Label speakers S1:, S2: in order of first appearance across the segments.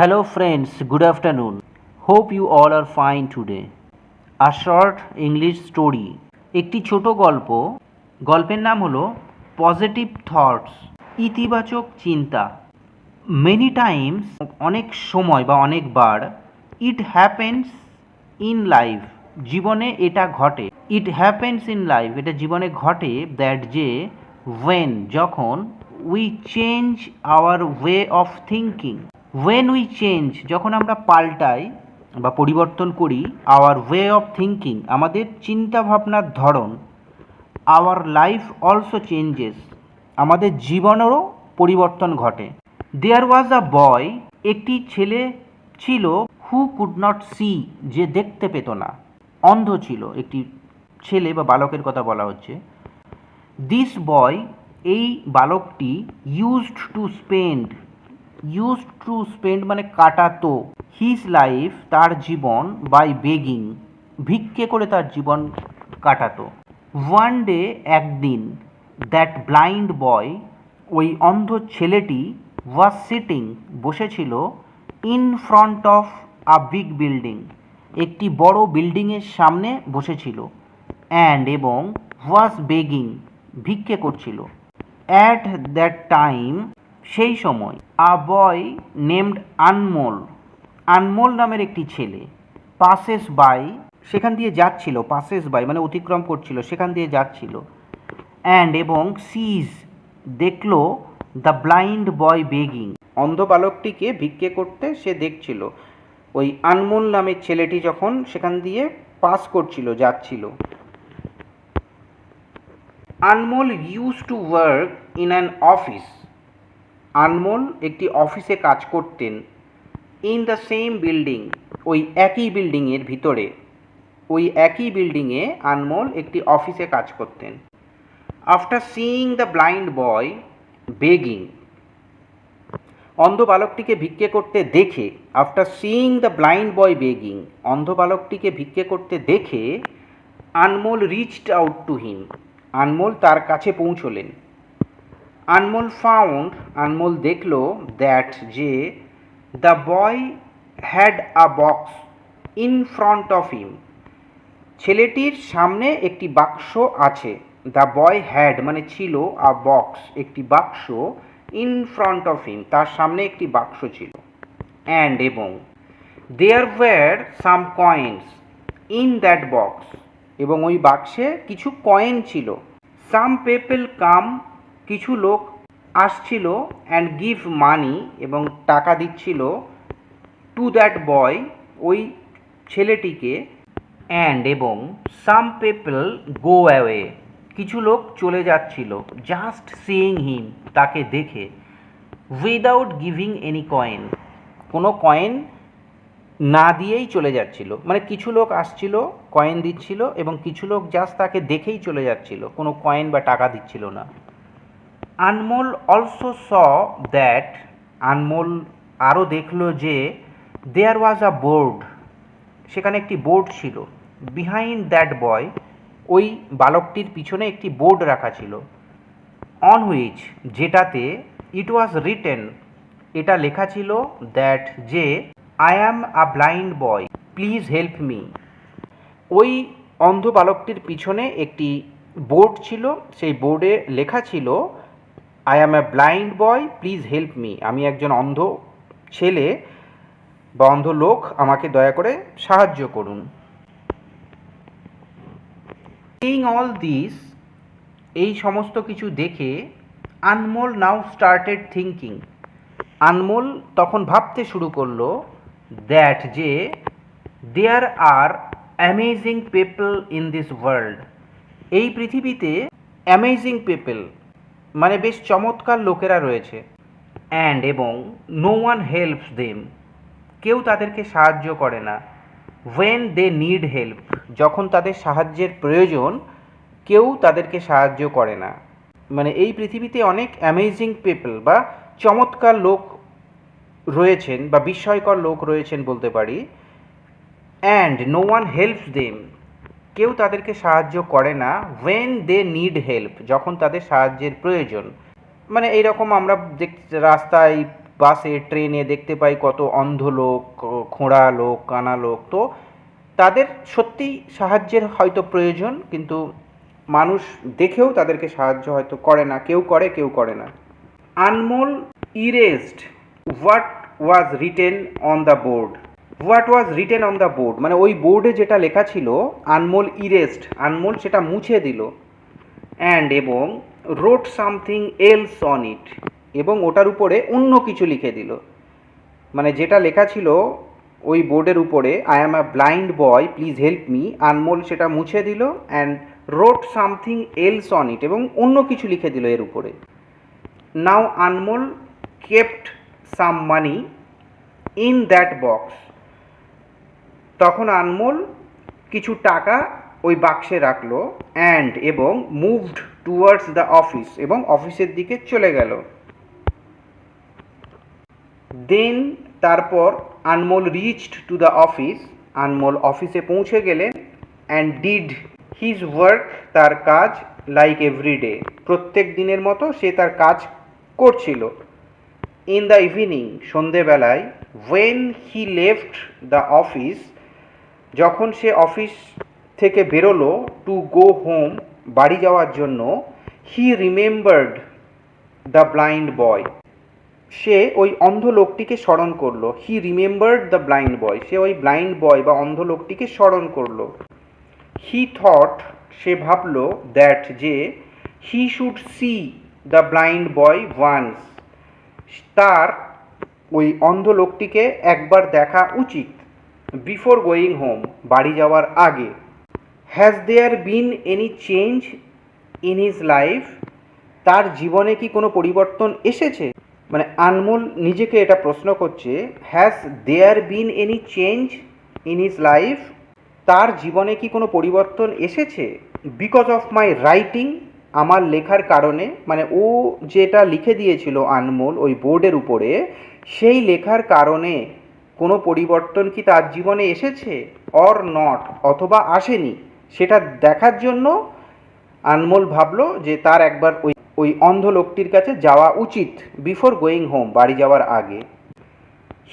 S1: Hello, friends. Good afternoon. Hope you all are fine today. A short English story. একটি ছোট গল্প গল্পের নাম হলো পজিটিভ থটস ইতিবাচক চিন্তা মেনি টাইমস অনেক সময় বা অনেকবার ইট হ্যাপেন্স ইন লাইফ জীবনে এটা ঘটে ইট হ্যাপেন্স ইন লাইফ এটা জীবনে ঘটে দ্যাট যে ওয়েন যখন we change our way of thinking when we change যখন আমরা পাল্টাই বা পরিবর্তন করি আওয়ার ওয়ে অফ থিঙ্কিং আমাদের চিন্তা ভাবনার ধরন আওয়ার লাইফ অলসো চেঞ্জেস আমাদের জীবনেরও পরিবর্তন ঘটে। দেয়ার ওয়াজ আ বয় একটি ছেলে ছিল হু কুড নট সি যে দেখতে পেত না। অন্ধ ছিল, একটি ছেলে বা বালকের কথা বলা হচ্ছে। দিস বয় এই বালকটি used to spend used to spend মানে কাটাতো হিজ লাইফ তার জীবন বাই বেগিং ভিক্ষে করে তার জীবন কাটাতো। ওয়ান ডে একদিন দ্যাট ব্লাইন্ড বয় ওই অন্ধ ছেলেটি ওয়াজ সিটিং বসেছিল in front of a big building একটি বড় বিল্ডিংয়ের সামনে বসেছিল অ্যান্ড এবং ওয়াজ বেগিং ভিক্ষে করছিল। অ্যাট দ্যাট টাইম সেই সময় a boy named Anmol Anmol নামের একটি ছেলে পাসেস বাই সেখান দিয়ে যাচ্ছিল পাসেস বাই মানে অতিক্রম করছিল, সেখান দিয়ে যাচ্ছিল অ্যান্ড এবং সিজ দেখল দ্য ব্লাইন্ড বয় বেগিং অন্ধ বালকটিকে ভিক্ষে করতে সে দেখছিল। ওই আনমোল নামের ছেলেটি যখন সেখান দিয়ে পাস করছিল, যাচ্ছিল। Anmol use to work in an office Anmol একটি অফিসে কাজ করতেন। ইন দ্য সেম বিল্ডিং ওই একই বিল্ডিংয়ের ভিতরে, ওই একই বিল্ডিংয়ে আনমোল একটি অফিসে কাজ করতেন। After seeing the blind boy begging অন্ধ বালকটিকে ভিক্ষে করতে দেখে after seeing the blind boy begging অন্ধ বালকটিকে ভিক্ষে করতে দেখে, Anmol reached out to him Anmol তার কাছে পৌঁছলেন। আনমোল ফাউন্ড আনমোল দেখল দ্যাট যে the boy had a box in front of him ছেলেটির সামনে একটি বাক্স আছে। দ্য বয় হ্যাড মানে ছিল আ বক্স একটি বাক্স ইন ফ্রন্ট অফ হিম তার সামনে একটি বাক্স ছিল। অ্যান্ড এবং there were some coins in that box এবং ওই বাক্সে কিছু কয়েন ছিল। সাম পেপেল কাম কিছু লোক আসছিল অ্যান্ড গিভ মানি এবং টাকা দিচ্ছিল টু দ্যাট বয় ওই ছেলেটিকে অ্যান্ড এবং সাম পিপল গো অ্যাওয়ে কিছু লোক চলে যাচ্ছিল জাস্ট সিইং হিম তাকে দেখে উইদাউট গিভিং এনি কয়েন কোনো কয়েন না দিয়েই চলে যাচ্ছিল। মানে কিছু লোক আসছিল কয়েন দিচ্ছিল, এবং কিছু লোক জাস্ট তাকে দেখেই চলে যাচ্ছিল। কোনো কয়েন বা টাকা দিচ্ছিল না। Anmol also saw that Anmol আরও দেখল যে দেয়ার ওয়াজ আ বোর্ড সেখানে একটি বোর্ড ছিল। বিহাইন্ড দ্যাট বয় ওই বালকটির পিছনে একটি বোর্ড রাখা ছিল। অন হুইচ যেটাতে ইট ওয়াজ রিটেন এটা লেখা ছিল দ্যাট যে I am a blind boy please help me ওই অন্ধ বালকটির পিছনে একটি বোর্ড ছিল, সেই বোর্ডে লেখা ছিল I am a blind boy please help me আমি একজন অন্ধ ছেলে বা অন্ধ লোক, আমাকে দয়া করে সাহায্য করুন। সিইং অল দিস এই সমস্ত কিছু দেখে Anmol now started thinking Anmol তখন ভাবতে শুরু করল দ্যাট যে there are amazing people in this world এই পৃথিবীতে অ্যামেজিং পিপল মানে বেশ চমৎকার লোকেরা রয়েছে। অ্যান্ড এবং নো ওয়ান হেল্পস দেম কেউ তাদেরকে সাহায্য করে না। ওয়েন দে নিড হেল্প যখন তাদের সাহায্যের প্রয়োজন, কেউ তাদেরকে সাহায্য করে না। মানে এই পৃথিবীতে অনেক অ্যামেজিং পিপল বা চমৎকার লোক রয়েছেন বা বিস্ময়কর লোক রয়েছেন বলতে পারি। And no one helps them কেউ তাদেরকে সাহায্য করে না ওয়েন দে নিড হেল্প যখন তাদের সাহায্যের প্রয়োজন। মানে এইরকম আমরা রাস্তায় বাসে, ট্রেনে দেখতে পাই কত অন্ধ লোক, খোঁড়া লোক, কানা লোক। তো তাদের সত্যি সাহায্যের হয়তো প্রয়োজন, কিন্তু মানুষ দেখেও তাদেরকে সাহায্য হয়তো করে না। কেউ করে কেউ করে না। Anmol erased what was written on the board what was written on the board মানে ওই বোর্ডে যেটা লেখা ছিল আনমোল ইরেস্ট আনমোল সেটা মুছে দিল অ্যান্ড এবং wrote something else on it এবং ওটার উপরে অন্য কিছু লিখে দিল। মানে যেটা লেখা ছিল ওই বোর্ডের উপরে I am a blind boy please help me Anmol সেটা মুছে দিল and wrote something else on it এবং অন্য কিছু লিখে দিল এর উপরে। Now Anmol kept some money in that box তখন আনমোল কিছু টাকা ওই বাক্সে রাখল অ্যান্ড এবং মুভড টুয়ার্ডস দ্য অফিস এবং অফিসের দিকে চলে গেল। দেন তারপর Anmol reached to the office Anmol অফিসে পৌঁছে গেলেন অ্যান্ড ডিড হিজ ওয়ার্ক তার কাজ লাইক এভরিডে প্রত্যেক দিনের মতো সে তার কাজ করছিল। ইন দ্য ইভিনিং সন্ধেবেলায় when he left the office যখন সে অফিস থেকে বেরোলো টু গো হোম বাড়ি যাওয়ার জন্য he remembered the blind boy সে ওই অন্ধ লোকটিকে স্মরণ করল। He remembered the blind boy সে ওই ব্লাইন্ড বয় বা অন্ধ লোকটিকে স্মরণ করল। হি থট সে ভাবলো দ্যাট যে he should see the blind boy once তার ওই অন্ধ লোকটিকে একবার দেখা উচিত। বিফোর গোয়িং হোম, বাড়ি যাওয়ার আগে। Has there been any change in his life তার জীবনে কি কোনো পরিবর্তন এসেছে? মানে আনমোল নিজেকে এটা প্রশ্ন করছে has there been any change in his life তার জীবনে কি কোনো পরিবর্তন এসেছে? বিকজ অফ মাই রাইটিং আমার লেখার কারণে মানে ও যেটা লিখে দিয়েছিল আনমোল ওই বোর্ডের উপরে, সেই লেখার কারণে কোনো পরিবর্তন কি তার জীবনে এসেছে? অর নট অথবা আসেনি? সেটা দেখার জন্য আনমোল ভাবলো যে তার একবার ওই ওই অন্ধ লোকটির কাছে যাওয়া উচিত বিফোর গোয়িং হোম বাড়ি যাওয়ার আগে।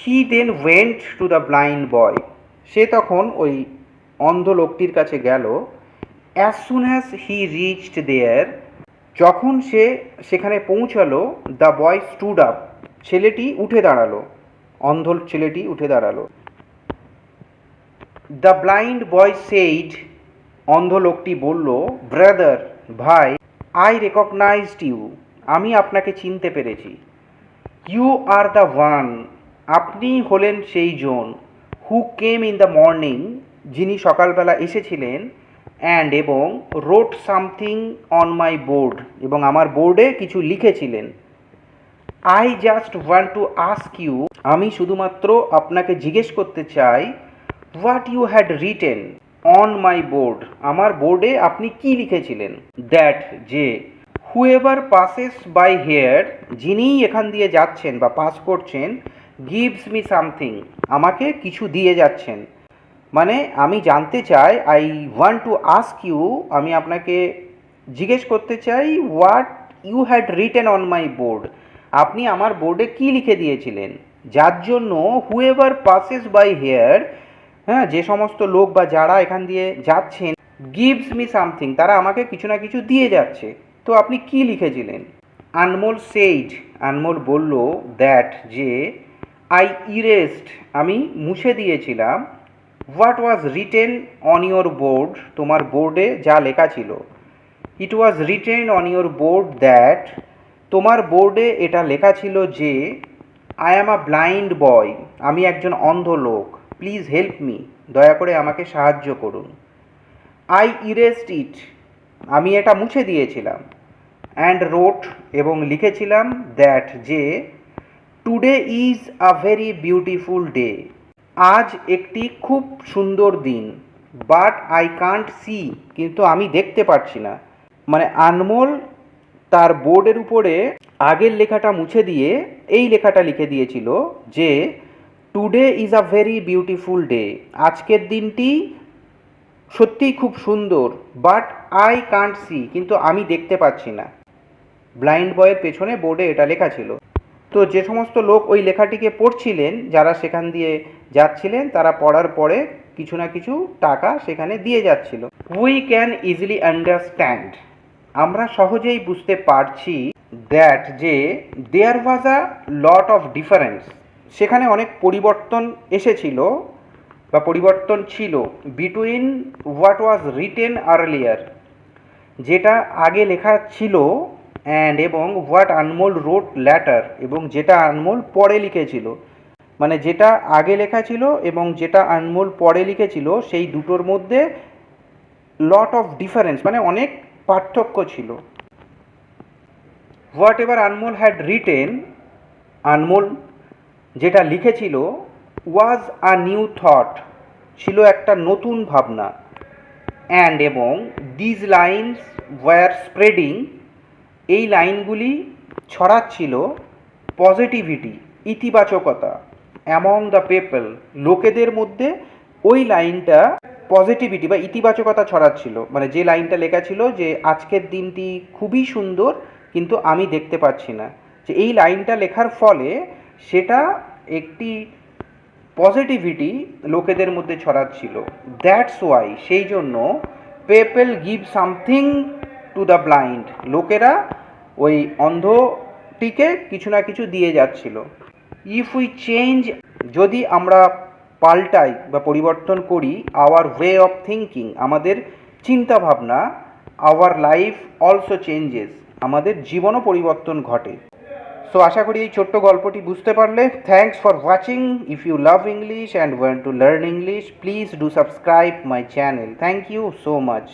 S1: He then went to the blind boy সে তখন ওই অন্ধ লোকটির কাছে গেল। As soon as he reached there যখন সে সেখানে পৌঁছালো দ্য বয় স্টুড আপ ছেলেটি উঠে দাঁড়াল। অন্ধ ছেলেটি উঠে দাঁড়াল। দ্য ব্লাইন্ড বয় সেইড, অন্ধ লোকটি বলল, ব্রাদার, ভাই, আই রেকগনাইজড ইউ, আমি আপনাকে চিনতে পেরেছি। ইউ আর দ্য ওয়ান, আপনি হলেন সেই জন who came in the morning, যিনি সকালবেলা এসেছিলেন অ্যান্ড এবং wrote something on my board এবং আমার বোর্ডে কিছু লিখেছিলেন। I just want to ask you আমি শুধুমাত্র আপনাকে জিজ্ঞেস করতে চাই what you had written on my board আমার বোর্ডে আপনি কি লিখেছিলেন? দ্যাট যে হুএভার পাসেস বাই হেয়ার যিনিই এখান দিয়ে যাচ্ছেন বা পাস করছেন গিভস মি সামথিং আমাকে কিছু দিয়ে যাচ্ছেন। মানে আমি জানতে চাই I want to ask you আমি আপনাকে জিজ্ঞেস করতে চাই what you had written on my board আপনি আমার বোর্ডে কি লিখে দিয়েছিলেন? যার জন্য হুয়েভার পাসেস বাই হেয়ার হ্যাঁ যে সমস্ত লোক বা যারা এখান দিয়ে যাচ্ছেন গিভস মি সামথিং তারা আমাকে কিছু না কিছু দিয়ে যাচ্ছে। তো আপনি কি লিখেছিলেন? আনমোল সেইড আনমোল বলল দ্যাট যে আই ইরেস্ট আমি মুছে দিয়েছিলাম what was written on your board তোমার বোর্ডে যা লেখা ছিল। It was written on your board that তোমার বোর্ডে এটা লেখা ছিল যে আই অ্যাম আ ব্লাইন্ড বয় আমি একজন অন্ধ লোক প্লিজ হেল্প মি দয়া করে আমাকে সাহায্য করুন। আই ইরেস্ট ইট আমি এটা মুছে দিয়েছিলাম। অ্যান্ড রোট এবং লিখেছিলাম দ্যাট যে today is a very beautiful day আজ একটি খুব সুন্দর দিন বাট আই কান্ট সি কিন্তু আমি দেখতে পাচ্ছি না। মানে আনমোল তার বোর্ডের উপরে আগের লেখাটা মুছে দিয়ে এই লেখাটা লিখে দিয়েছিল যে today is a very beautiful day আজকের দিনটি সত্যিই খুব সুন্দর বাট আই কান্ট সি কিন্তু আমি দেখতে পাচ্ছি না। ব্লাইন্ড বয়ের পেছনে বোর্ডে এটা লেখা ছিল। তো যে সমস্ত লোক ওই লেখাটিকে পড়ছিলেন, যারা সেখান দিয়ে যাচ্ছিলেন, তারা পড়ার পরে কিছু না কিছু টাকা সেখানে দিয়ে যাচ্ছিল। উই ক্যান ইজিলি আন্ডারস্ট্যান্ড আমরা সহজেই বুঝতে পারছি দ্যাট যে there was a lot of difference সেখানে অনেক পরিবর্তন এসেছিল বা পরিবর্তন ছিল between what was written earlier যেটা আগে লেখা ছিল অ্যান্ড এবং হোয়াট আনমোল রোড ল্যাটার এবং যেটা আনমোল পরে লিখেছিল। মানে যেটা আগে লেখা ছিল এবং যেটা আনমোল পরে লিখেছিল, সেই দুটোর মধ্যে লট অফ ডিফারেন্স মানে অনেক পার্থক্য ছিল। Whatever Anmol had written Anmol যেটা লিখেছিল ওয়াজ আ নিউ থট ছিল একটা নতুন ভাবনা। অ্যান্ড এবং দিজ লাইনস ওয়ার স্প্রেডিং এই লাইনগুলি ছড়াচ্ছিল পজিটিভিটি ইতিবাচকতা অ্যামং দ্য পিপল লোকেদের মধ্যে ওই লাইনটা পজিটিভিটি বা ইতিবাচকতা ছড়াচ্ছিল। মানে যে লাইনটা লেখা ছিল যে, আজকের দিনটি খুবই সুন্দর, কিন্তু আমি দেখতে পাচ্ছি না। যে এই লাইনটা লেখার ফলে সেটা একটি পজিটিভিটি লোকেদের মধ্যে ছড়াচ্ছিল। দ্যাটস ওয়াই সেই জন্য people give something to the blind লোকেরা ওই অন্ধটিকে কিছু না কিছু দিয়ে যাচ্ছিল। ইফ উই চেঞ্জ যদি আমরা পাল্টাই বা পরিবর্তন করি আওয়ার ওয়ে অফ থিঙ্কিং আমাদের চিন্তা ভাবনা আওয়ার লাইফ অলসো চেঞ্জেস আমাদের জীবনও পরিবর্তন ঘটে। সো আশা করি এই ছোট্ট গল্পটি বুঝতে পারলে। Thanks for watching if you love English and want to learn English please do subscribe my channel thank you so much